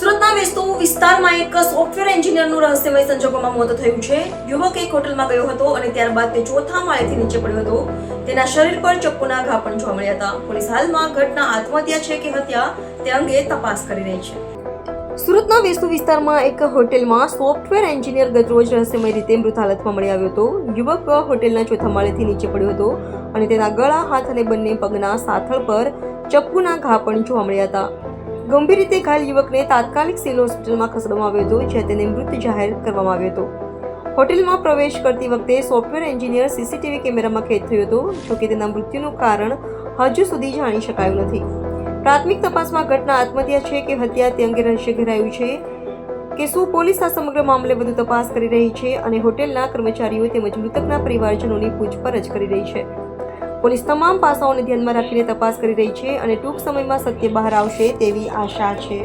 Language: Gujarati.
સુરતના વેસ્તુ વિસ્તારમાં એક સોફ્ટવેર એન્જિનિયરનું રહસ્યમય સંજોગોમાં મોત થયું છે. યુવક એક હોટલમાં ગયો હતો અને ત્યારબાદ તે ચોથા માળેથી નીચે પડ્યો હતો. તેના શરીર પર ચપ્પુના ઘા પણ જોવા મળ્યા હતા. પોલીસ હાલમાં ઘટના આત્મહત્યા છે કે હત્યા તે અંગે તપાસ કરી રહી છે. સુરતના વેસ્તુ વિસ્તારમાં એક હોટેલમાં સોફ્ટવેર એન્જિનિયર ગતરોજ રહસ્યમય રીતે મૃત હાલતમાં મળી આવ્યો હતો. યુવક હોટેલના ચોથા માળેથી નીચે પડ્યો હતો અને તેના ગળા, હાથ અને બંને પગના સાથળ પર ચપ્પુના ઘા પણ જોવા મળ્યા હતા. ગંભીર રીતે ઘાયલ યુવકને તાત્કાલિક સિવિલ હોસ્પિટલમાં ખસેડવામાં આવ્યો હતો, જ્યાં તેને મૃત જાહેર કરવામાં આવ્યો હતો. હોટેલમાં પ્રવેશ કરતી વખતે સોફ્ટવેર એન્જિનિયર સીસીટીવી કેમેરામાં કેદ થયો હતો જોકે તેના મૃત્યુનું કારણ હજુ સુધી જાણી શકાયું નથી. પ્રાથમિક તપાસમાં ઘટના આત્મહત્યા છે કે હત્યા તે અંગે રહસ્ય ઘેરાયું છે? કે શું પોલીસ આ સમગ્ર મામલે વધુ તપાસ કરી રહી છે? અને હોટેલના કર્મચારીઓ તેમજ મૃતકના પરિવારજનોની પૂછપરછ કરી રહી છે? પોલીસ તમામ પાસાઓને ધ્યાનમાં રાખીને તપાસ કરી રહી છે અને ટૂંક સમયમાં સત્ય બહાર આવશે તેવી આશા છે.